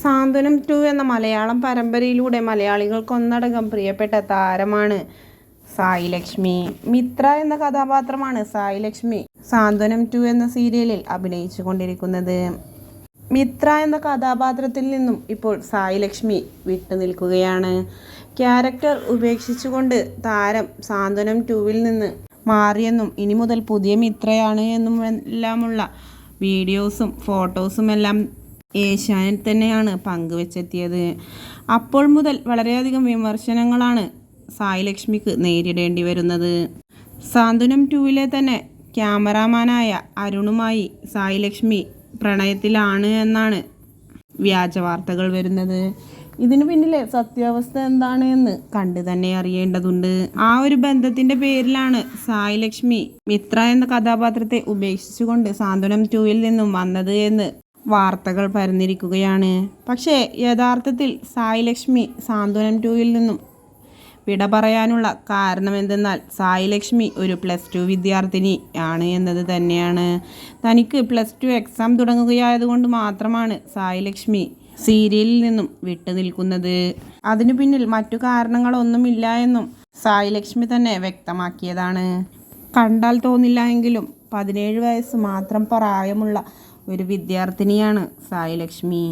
സാന്ത്വനം to എന്ന മലയാളം പരമ്പരയിലൂടെ മലയാളികൾക്ക് ഒന്നടങ്കം പ്രിയപ്പെട്ട താരമാണ് സായി ലക്ഷ്മി മിത്ര എന്ന കഥാപാത്രമാണ് സായി ലക്ഷ്മി സാന്ത്വനം ടു എന്ന സീരിയലിൽ അഭിനയിച്ചു കൊണ്ടിരിക്കുന്നത്. മിത്ര എന്ന കഥാപാത്രത്തിൽ നിന്നും ഇപ്പോൾ സായി ലക്ഷ്മി വിട്ടുനിൽക്കുകയാണ് ക്യാരക്ടർ ഉപേക്ഷിച്ചുകൊണ്ട് താരം സാന്ത്വനം ടുവിൽ നിന്ന് മാറിയെന്നും ഇനി മുതൽ പുതിയ മിത്രയാണ് എന്നും എല്ലാമുള്ള വീഡിയോസും ഫോട്ടോസും എല്ലാം ഏഷ്യാനെറ്റ് തന്നെയാണ് പങ്കുവെച്ചെത്തിയത്. അപ്പോൾ മുതൽ വളരെയധികം വിമർശനങ്ങളാണ് സായി ലക്ഷ്മിക്ക് നേരിടേണ്ടി വരുന്നത്. സാന്ത്വനം ടൂവിലെ തന്നെ ക്യാമറാമാനായ അരുണുമായി സായി ലക്ഷ്മി പ്രണയത്തിലാണ് എന്നാണ് വ്യാജ വാർത്തകൾ വരുന്നത്. ഇതിനു പിന്നിലെ സത്യാവസ്ഥ എന്താണ് എന്ന് കണ്ടു തന്നെ അറിയേണ്ടതുണ്ട്. ആ ഒരു ബന്ധത്തിന്റെ പേരിലാണ് സായി ലക്ഷ്മി മിത്ര എന്ന കഥാപാത്രത്തെ ഉപേക്ഷിച്ചുകൊണ്ട് സാന്ത്വനം ടൂവിൽ നിന്നും വന്നത് എന്ന് വാർത്തകൾ പരന്നിരിക്കുകയാണ്. പക്ഷേ യഥാർത്ഥത്തിൽ സായി ലക്ഷ്മി സാന്ത്വനം ടൂവിൽ നിന്നും വിട പറയാനുള്ള കാരണം എന്തെന്നാൽ സായി ലക്ഷ്മി ഒരു പ്ലസ് ടു വിദ്യാർത്ഥിനി ആണ് എന്നത് തന്നെയാണ്. തനിക്ക് പ്ലസ് ടു എക്സാം തുടങ്ങുകയായതുകൊണ്ട് മാത്രമാണ് സായി ലക്ഷ്മി സീരിയലിൽ നിന്നും വിട്ടു നിൽക്കുന്നത്. അതിനു പിന്നിൽ മറ്റു കാരണങ്ങളൊന്നുമില്ല എന്നും സായി ലക്ഷ്മി തന്നെ വ്യക്തമാക്കിയതാണ്. കണ്ടാൽ തോന്നില്ല എങ്കിലും പതിനേഴ് വയസ്സ് മാത്രം പ്രായമുള്ള ഒരു വിദ്യാർത്ഥിനിയാണ് സായി ലക്ഷ്മി